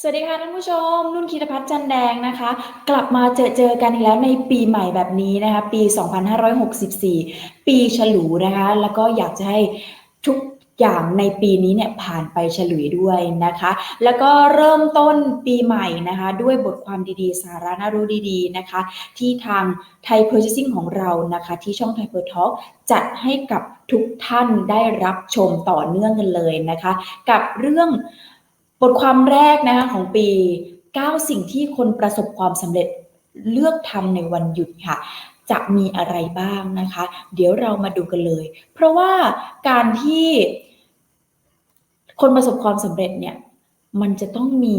สวัสดีค่ะท่านผู้ชม นุ่นคิตพัฒน์จันแดงนะคะ กลับมาเจอเจอกันอีกแล้วในปีใหม่แบบนี้นะคะ ปี 2564 ปีฉลูนะคะ แล้วก็อยากจะให้ทุกอย่างในปีนี้เนี่ยผ่านไปฉลุยด้วยนะคะ แล้วก็เริ่มต้นปีใหม่นะคะ ด้วยบทความดีๆ สาระน่ารู้ดีๆนะคะ ที่ทางไทย Purchasing ของเรานะคะ ที่ช่องไทย Per Talk จัดให้กับทุกท่านได้รับชมต่อเนื่องกันเลยนะคะ กับเรื่อง บทความแรกนะคะของปี 9 สิ่งที่คนประสบความสำเร็จเลือกทำในวันหยุดค่ะ จะมีอะไรบ้างนะคะ เดี๋ยวเรามาดูกันเลย เพราะว่าการที่คนประสบความสำเร็จเนี่ย มันจะต้องมี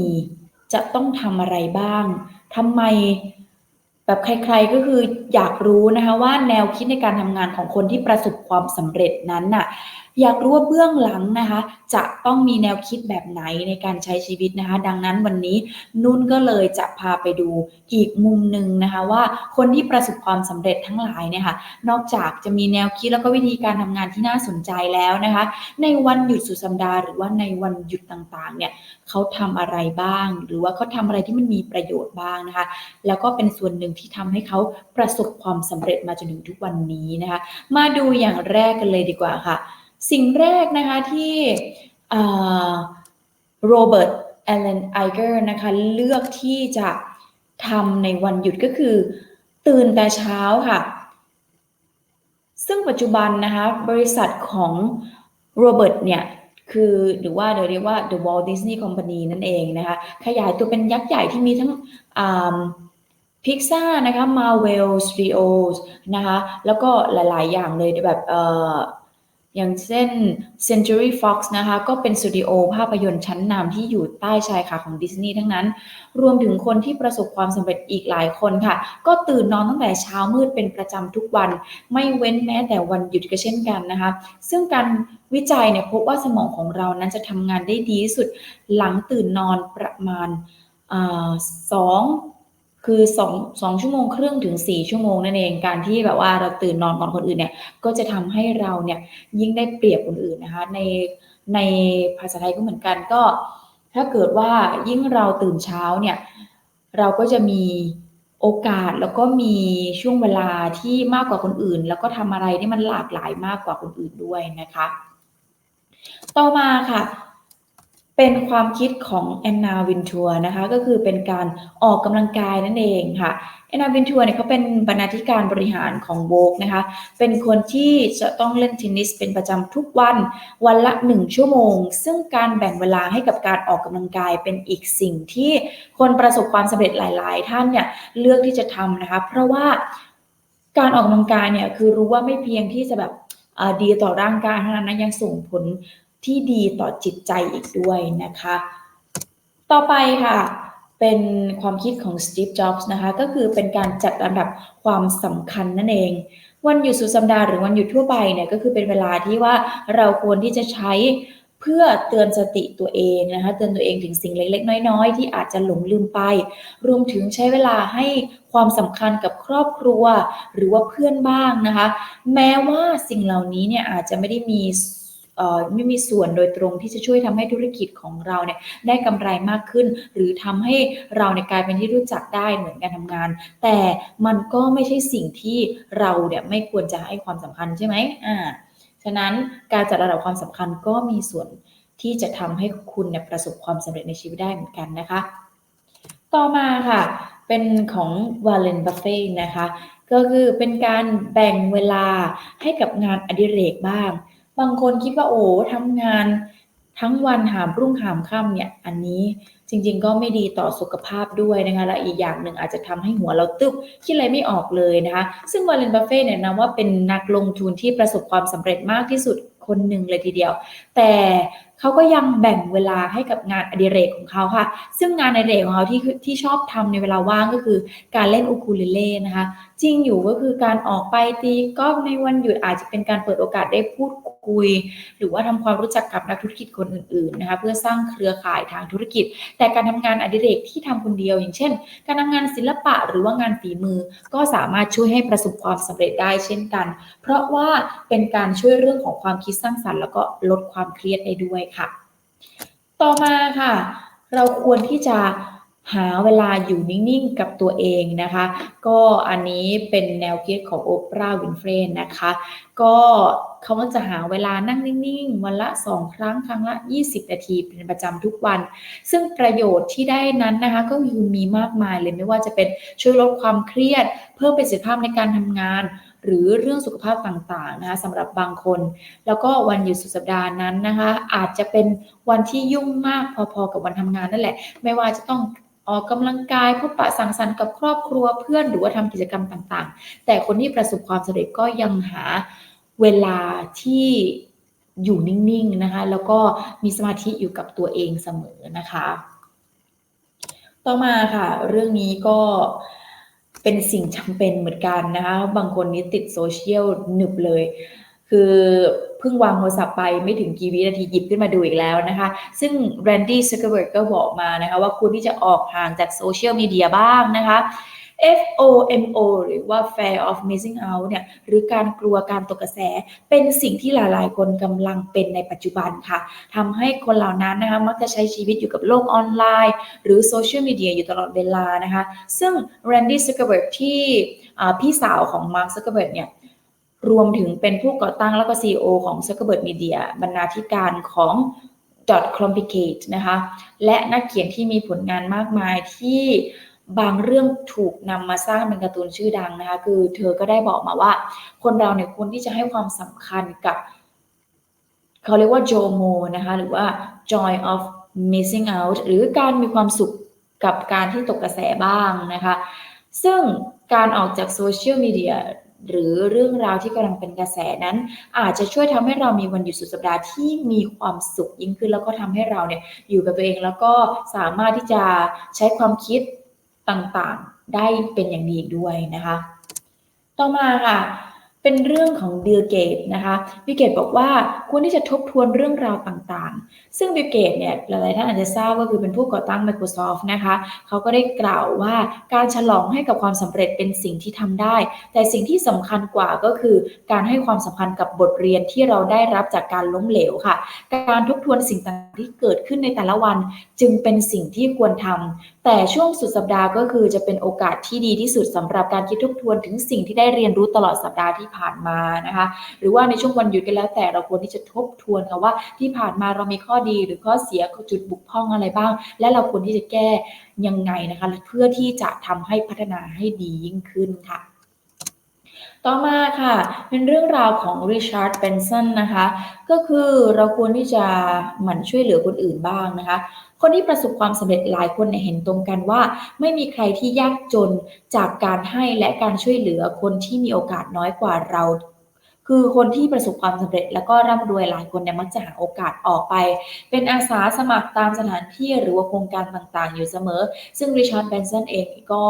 จะต้องทำอะไรบ้างทำไมแบบใครๆก็คืออยากรู้นะคะว่าแนวคิดในการทำงานของคนที่ประสบความสำเร็จนั้นน่ะ อยากรู้ว่าเบื้องหลังนะคะ จะต้องมีแนวคิดแบบไหนในการใช้ชีวิตนะคะ ดังนั้นวันนี้นุ่นก็เลยจะพาไปดูอีกมุมหนึ่งนะคะ ว่าคนที่ประสบความสำเร็จทั้งหลายเนี่ยค่ะ นอกจากจะมีแนวคิดแล้วก็วิธีการทำงานที่น่าสนใจแล้วนะคะ ในวันหยุดสุดสัปดาห์หรือว่าในวันหยุดต่างๆ เนี่ยเขาทำอะไรบ้าง หรือว่าเขาทำอะไรที่มันมีประโยชน์บ้างนะคะ แล้วก็เป็นส่วนหนึ่งที่ทำให้เขาประสบความสำเร็จมาจนถึงทุกวันนี้นะคะ มาดูอย่างแรกกันเลยดีกว่าค่ะ สิ่งแรกนะคะที่โรเบิร์ตแอลเลนไอเกอร์นะคะเลือกที่จะทำในวันหยุดก็คือ ตื่นแต่เช้าค่ะ ซึ่งปัจจุบันนะคะบริษัทของโรเบิร์ตเนี่ยคือหรือว่าเรียกว่า The Walt Disney Company นั่นเองนะคะขยายตัวเป็นยักษ์ใหญ่ที่มีทั้งพิกซ่านะคะ Marvel Studios นะคะแล้วก็หลาย ๆ อย่างเลยแบบ อย่างเช่น Century Fox นะคะ ก็เป็นสตูดิโอภาพยนตร์ชั้นนำที่อยู่ใต้ชายคาของดิสนีย์ทั้งนั้น รวมถึงคนที่ประสบความสำเร็จอีกหลายคนค่ะ ก็ตื่นนอนตั้งแต่เช้ามืดเป็นประจำทุกวัน ไม่เว้นแม้แต่วันหยุดก็เช่นกันนะคะ ซึ่งการวิจัยเนี่ยพบว่าสมองของเรานั้นจะทำงานได้ดีที่สุดหลังตื่นนอนประมาณสอง คือสองสองชั่วโมงครึ่งถึงสี่ชั่วโมงนั่นเองการที่แบบว่าเราตื่นนอนก่อนคนอื่นเนี่ยก็จะทำให้เราเนี่ยยิ่งได้เปรียบคนอื่นนะคะในในภาษาไทยก็เหมือนกันก็ ถ้าเกิดว่ายิ่งเราตื่นเช้าเนี่ยเราก็จะมีโอกาสแล้วก็มีช่วงเวลาที่มากกว่าคนอื่น แล้วก็ทำอะไรที่มันหลากหลายมากกว่าคนอื่นด้วยนะคะ ต่อมาค่ะ เป็นความคิดของแอนนาวินทัวนะคะก็คือเป็นการออกกำลังกายนั่นเองค่ะแอนนาวินทัวเนี่ยเขาเป็นบรรณาธิการบริหารของโบกนะคะเป็นคนที่จะต้องเล่นเทนนิสเป็นประจำทุกวันวันละหนึ่งชั่วโมง ซึ่งการแบ่งเวลาให้กับการออกกำลังกายเป็นอีกสิ่งที่คนประสบความสำเร็จหลาย ๆ ท่านเนี่ยเลือกที่จะทำนะคะเพราะว่าการออกกำลังกายเนี่ยคือรู้ว่าไม่เพียงที่จะแบบดีต่อร่างกายเท่านั้นนะยังส่งผล ที่ดีต่อจิตใจอีกด้วยนะคะ ต่อไปค่ะเป็นความคิดของสตีฟ จ็อบส์นะคะ ก็คือเป็นการจัดลำดับความสำคัญนั่นเอง วันหยุดสุดสัปดาห์หรือวันหยุดทั่วไปเนี่ยก็คือเป็นเวลาที่ว่าเราควรที่จะใช้เพื่อเตือนสติตัวเองนะคะ เตือนตัวเองถึงสิ่งเล็ก ๆ น้อย ๆ ที่อาจจะหลงลืมไป รวมถึงใช้เวลาให้ความสำคัญกับครอบครัว หรือว่าเพื่อนบ้างนะคะ แม้ว่าสิ่งเหล่านี้เนี่ยอาจจะไม่ได้มี ไม่มีส่วนโดยตรงที่จะช่วยทำให้ธุรกิจของเราเนี่ยได้กำไรมากขึ้น หรือทำให้เราในกลายเป็นที่รู้จักได้เหมือนการทำงาน แต่มันก็ไม่ใช่สิ่งที่เราเนี่ยไม่ควรจะให้ความสำคัญใช่ไหมอ่าฉะนั้นการจัดระดับความสำคัญก็มีส่วนที่จะทำให้คุณเนี่ยประสบความสำเร็จในชีวิตได้เหมือนกันนะคะ ต่อมาค่ะ เป็นของวาเลนบัฟเฟ่นะคะ ก็คือเป็นการแบ่งเวลาให้กับงานอดิเรกบ้าง บางคนคิดว่าโอ้ทำงานทั้งวันหามรุ่งหามค่ำเนี่ยอันนี้จริง ๆ ก็ไม่ดีต่อสุขภาพด้วยนะคะและอีกอย่างหนึ่งอาจจะทำให้หัวเราตึ๊บคิดอะไรไม่ออกเลยนะคะ ซึ่งวอลเลนบัฟเฟ่เนี่ยนะว่าเป็นนักลงทุนที่ประสบความสำเร็จมากที่สุดคนหนึ่งเลยทีเดียว แต่เขาก็ยังแบ่งเวลาให้กับงานอดิเรกของเขาค่ะ ซึ่งงานอดิเรกของเขาที่ที่ชอบทำในเวลาว่างก็คือ การเล่นอูคูเลเล่นะคะจริงอยู่ก็คือการออกไปตีกอล์ฟในวันหยุดอาจจะเป็นการเปิดโอกาสได้พูดคุย หรือว่าทำความรู้จักกับนักธุรกิจคนอื่นๆนะคะเพื่อสร้างเครือข่ายทางธุรกิจ แต่การทำงานอดิเรกที่ทำคนเดียว อย่างเช่น การทำงานศิลปะหรือว่างานฝีมือ ก็สามารถช่วยให้ประสบความสำเร็จได้เช่นกัน เพราะว่าเป็นการช่วยเรื่องของความคิดสร้างสรรค์ แล้วก็ลดความเครียดได้ด้วยค่ะ ต่อมาค่ะ เราควรที่จะ หาเวลาอยู่นิ่งๆ กับตัวเองนะคะ ก็อันนี้เป็นแนวคิดของโอปราห์วินเฟรนนะคะ ก็เขาจะหาเวลานั่งนิ่งๆ วันละ 2 ครั้ง ครั้งละ 20 นาทีเป็นประจำทุกวัน ซึ่งประโยชน์ที่ได้นั้นนะคะก็คือมีมากมายเลยไม่ว่าจะเป็นช่วยลดความเครียด เพิ่มประสิทธิภาพในการทำงานหรือเรื่องสุขภาพต่างๆนะคะสำหรับบางคน แล้วก็วันหยุดสุดสัปดาห์นั้นนะคะ อาจจะเป็นวันที่ยุ่งมากพอๆกับวันทำงานนั่นแหละ ไม่ว่าจะต้อง ออกกำลังกายพบปะสังสรรค์กับครอบครัวเพื่อนหรือว่าทำกิจกรรมต่างๆ แต่คนที่ประสบความสำเร็จก็ยังหาเวลาที่อยู่นิ่งๆนะคะ แล้วก็มีสมาธิอยู่กับตัวเองเสมอนะคะ ต่อมาค่ะ เรื่องนี้ก็เป็นสิ่งจำเป็นเหมือนกันนะคะ บางคนนี้ติดโซเชียลหนึบเลย คือเพิ่งวางโทรศัพท์ไปไม่ถึงกี่วินาทีหยิบขึ้นมาดูอีกแล้วนะคะ ซึ่งแรนดี้ซักเกอร์เบิร์กก็บอกมานะคะว่าควรที่จะออกห่างจากโซเชียลมีเดียบ้างนะคะ FOMO หรือว่า Fear of Missing Out เนี่ยหรือการกลัวการตกกระแส เป็นสิ่งที่หลายๆ คนกำลังเป็นในปัจจุบันค่ะทำให้คนเหล่านั้นนะคะมักจะใช้ชีวิตอยู่กับโลกออนไลน์ หรือโซเชียลมีเดียอยู่ตลอดเวลานะคะ ซึ่ง Randy Zuckerberg ที่พี่สาวของ Mark Zuckerberg เนี่ย รวมถึงเป็นผู้ก่อตั้งแล้วก็ CEO ของ Zuckerberg Media บรรณาธิการของ Dot Complicate นะคะ และนักเขียนที่มีผลงานมากมายที่บางเรื่องถูกนำมาสร้างเป็นการ์ตูนชื่อดังนะคะ คือเธอก็ได้บอกมาว่า คนเราเนี่ยควรที่จะให้ความสำคัญกับ เขาเรียกว่า JOMO นะคะ หรือว่า joy of missing out หรือการมีความสุขกับการที่ตกกระแสบ้างนะคะ ซึ่งการออกจากโซเชียลมีเดีย หรือเรื่องราวที่กำลังเป็นกระแสนั้น อาจจะช่วยทำให้เรามีวันหยุดสุดสัปดาห์ที่มีความสุขยิ่งขึ้น แล้วก็ทำให้เราเนี่ยอยู่กับตัวเองแล้วก็สามารถที่จะใช้ความคิดต่างๆ ได้เป็นอย่างดีด้วยนะคะ ต่อมาค่ะ เป็นเรื่องของบิลเกตนะคะบิลเกตบอกว่าควรที่จะทบทวนเรื่องราวต่างๆ ซึ่งบิลเกตเนี่ยหลายๆท่านอาจจะทราบว่าคือเป็นผู้ก่อตั้ง Microsoft นะคะเขาก็ได้กล่าวว่าการฉลองให้กับความสำเร็จเป็นสิ่งที่ทำได้ แต่สิ่งที่สำคัญกว่าก็คือ การให้ความสำคัญกับบทเรียนที่เราได้รับจากการล้มเหลวค่ะ การทบทวนสิ่งต่างๆที่เกิดขึ้นในแต่ละวัน จึงเป็นสิ่งที่ควรทำแต่ช่วงสุดสัปดาห์ก็คือจะเป็นโอกาสที่ดีที่สุดสำหรับการคิดทบทวนถึงสิ่งที่ได้เรียนรู้ตลอดสัปดาห์ที่ผ่านมานะคะ หรือว่าในช่วงวันหยุดก็แล้วแต่เราควรที่จะทบทวนค่ะว่าที่ผ่านมาเรามีข้อดีหรือข้อเสียจุดบุกพร่องอะไรบ้าง และเราควรที่จะแก้ยังไงนะคะ เพื่อที่จะทำให้พัฒนาให้ดียิ่งขึ้นค่ะ ต่อมาค่ะ เป็นเรื่องราวของริชาร์ดเบนสันนะคะ ก็คือเราควรที่จะหมั่นช่วยเหลือคนอื่นบ้างนะคะ คนที่ประสบความสำเร็จหลายคนเห็นตรงกันว่า ไม่มีใครที่ยากจนจากการให้และการช่วยเหลือคนที่มีโอกาสน้อยกว่าเราคือคนที่ประสบความสำเร็จแล้วก็ร่ำรวยหลายคนเนี่ยมักจะหาโอกาสออกไป เป็นอาสาสมัครตามสถานที่หรือว่าโครงการต่างๆ อยู่เสมอ ซึ่งริชาร์ดแบนสันเองก็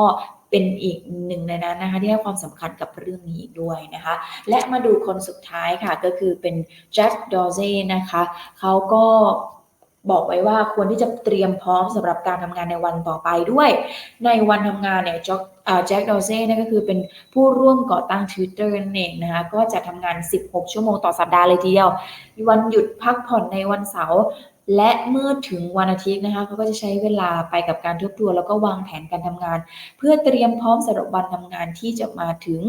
เป็นอีกหนึ่งในนั้นนะคะที่ให้ความสำคัญกับเรื่องนี้ด้วยนะคะ และมาดูคนสุดท้ายค่ะก็คือเป็นแจ็คดอเซ่นะคะเขาก็บอกไว้ว่าควรที่จะเตรียมพร้อมสำหรับการทำงานในวันต่อไปด้วย ในวันทำงานเนี่ยจ็อกแจ็คดอเซ่นี่ก็คือเป็นผู้ร่วมก่อตั้ง Twitter นั่นเองนะคะก็จะทำงาน 16 ชั่วโมงต่อสัปดาห์เลยทีเดียว วันหยุดพักผ่อนในวันเสาร์ และเมื่อถึงวันอาทิตย์นะคะเขาก็จะใช้เวลาไปกับการทบทวนแล้วก็วางแผนการทำงาน เพื่อเตรียมพร้อมสำหรับวันทำงานที่จะมาถึง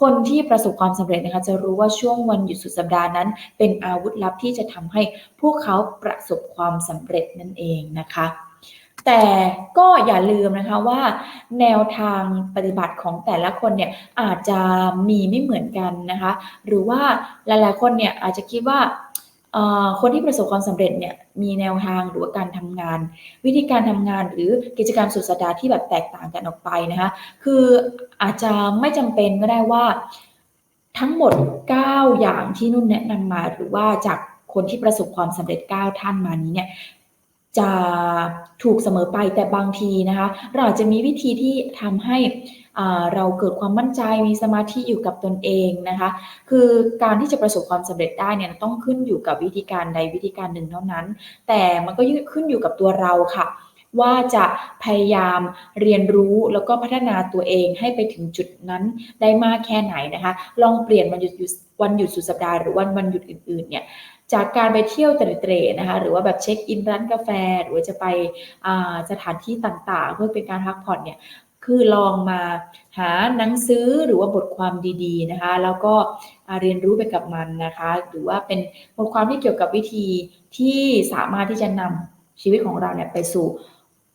คนที่ประสบความสำเร็จนะคะ จะรู้ว่าช่วงวันหยุดสุดสัปดาห์นั้น เป็นอาวุธลับที่จะทำให้พวกเขาประสบความสำเร็จนั่นเองนะคะแต่ก็อย่าลืมนะคะว่าแนวทางปฏิบัติของแต่ละคนเนี่ยอาจจะมีไม่เหมือนกันนะคะ หรือว่าหลายๆคนเนี่ยอาจจะคิดว่า คนที่ประสบความสำเร็จเนี่ยมีแนวทางหรือว่าการทำงาน วิธีการทำงานหรือกิจกรรมสุดสัปดาห์ที่แบบแตกต่างกันออกไปนะคะคืออาจจะไม่จำเป็นก็ได้ว่า ทั้งหมด 9 อย่างที่นุ่นแนะนำมาหรือว่าจากคนที่ประสบความสำเร็จ 9 ท่านมานี้เนี่ย จะถูกเสมอไปแต่บางทีนะคะ เราจะมีวิธีที่ทำให้เราเกิดความมั่นใจมีสมาธิอยู่กับตนเองนะคะ คือการที่จะประสบความสำเร็จได้เนี่ยต้องขึ้นอยู่กับวิธีการใดวิธีการหนึ่งเท่านั้น แต่มันก็ขึ้นอยู่กับตัวเราค่ะ ว่าจะพยายามเรียนรู้แล้วก็พัฒนาตัวเองให้ไปถึงจุดนั้นได้มากแค่ไหนนะคะ ลองเปลี่ยนวันหยุดวันหยุดสุดสัปดาห์หรือวันวันหยุดอื่นๆเนี่ย จากการไปเที่ยวเตร่ๆนะคะ หรือว่าแบบเช็คอินร้านกาแฟ หรือว่าจะไปสถานที่ต่างๆ เพื่อเป็นการพักผ่อนเนี่ยคือลองมาหาหนังสือหรือว่าบทความดีๆนะคะ แล้วก็เรียนรู้ไปกับมันนะคะ หรือว่าเป็นบทความที่เกี่ยวกับวิธีที่สามารถที่จะนำชีวิตของเราเนี่ยไปสู่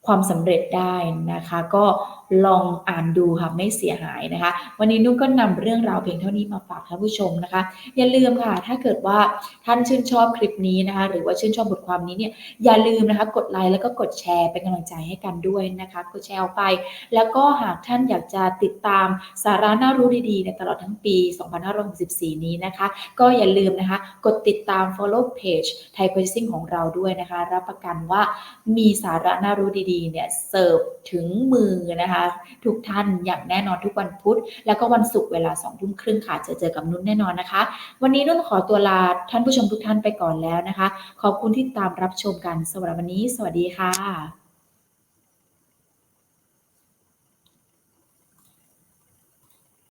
ความสำเร็จได้นะคะ ก็ ลองอ่านดูค่ะไม่เสียหายนะคะ วันนี้นุ่นก็นำเรื่องราวเพียงเท่านี้มาฝากท่านผู้ชมนะคะ อย่าลืมค่ะ ถ้าเกิดว่าท่านชื่นชอบคลิปนี้นะคะ หรือว่าชื่นชอบบทความนี้เนี่ยอย่าลืมนะคะกดไลค์แล้วก็กดแชร์เป็นกำลังใจให้กันด้วยนะคะกดแชร์ออกไป แล้วก็หากท่านอยากจะติดตามสาระน่ารู้ดีๆในตลอดทั้งปี 2564 นี้นะคะ ก็อย่าลืมนะคะกดติดตาม follow page Thai Purchasing ของเราด้วยนะคะ รับประกันว่ามีสาระน่ารู้ดีๆเนี่ยเสิร์ฟถึงมือนะคะทุกท่านอย่างแน่นอนทุกวันพุธ แล้วก็วันศุกร์เวลา2ทุ่มครึ่งค่ะจะเจอกับนุ่นแน่นอนนะคะ วันนี้นุ่นขอตัวลาท่านผู้ชมทุกท่านไปก่อนแล้วนะคะ ขอบคุณที่ตามรับชมกันสำหรับวันนี้ สวัสดีค่ะ